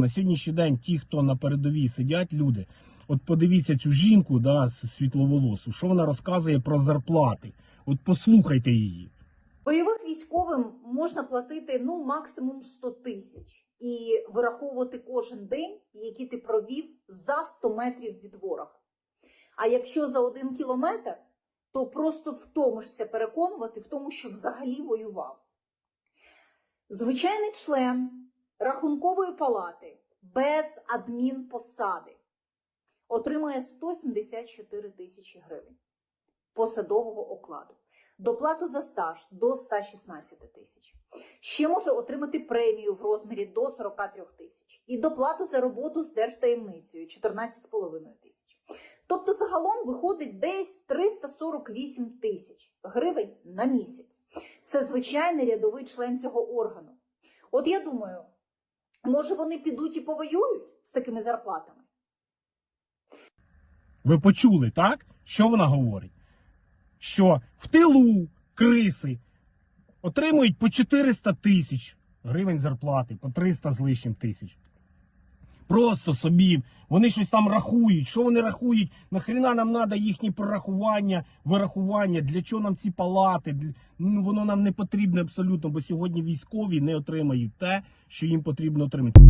На сьогоднішній день ті, хто на передовій сидять, люди, от подивіться цю жінку, да, світловолосу, що вона розказує про зарплати. От послухайте її. Бойових військовим можна платити ну максимум 100 тисяч і вираховувати кожен день, який ти провів за 100 метрів від ворога. А якщо за один кілометр, то просто втомишся переконувати в тому, що взагалі воював. Звичайний член рахункової палати без адмінпосади отримує 174 тисячі гривень посадового окладу доплату за стаж до 116 тисяч. Ще може отримати премію в розмірі до 43 тисяч і доплату за роботу з держтаємницею 14,5 тисяч. Тобто загалом виходить десь 348 тисяч гривень на місяць. Це звичайний рядовий член цього органу. От я думаю, може вони підуть і повоюють з такими зарплатами? Ви почули, так? Що вона говорить? Що в тилу криси отримують по 400 тисяч гривень зарплати, по 300 з лишнім тисяч. Просто собі. Вони щось там рахують. Що вони рахують? Нахріна нам треба їхні прорахування, вирахування? Для чого нам ці палати? Ну, воно нам не потрібно абсолютно, бо сьогодні військові не отримають те, що їм потрібно отримати.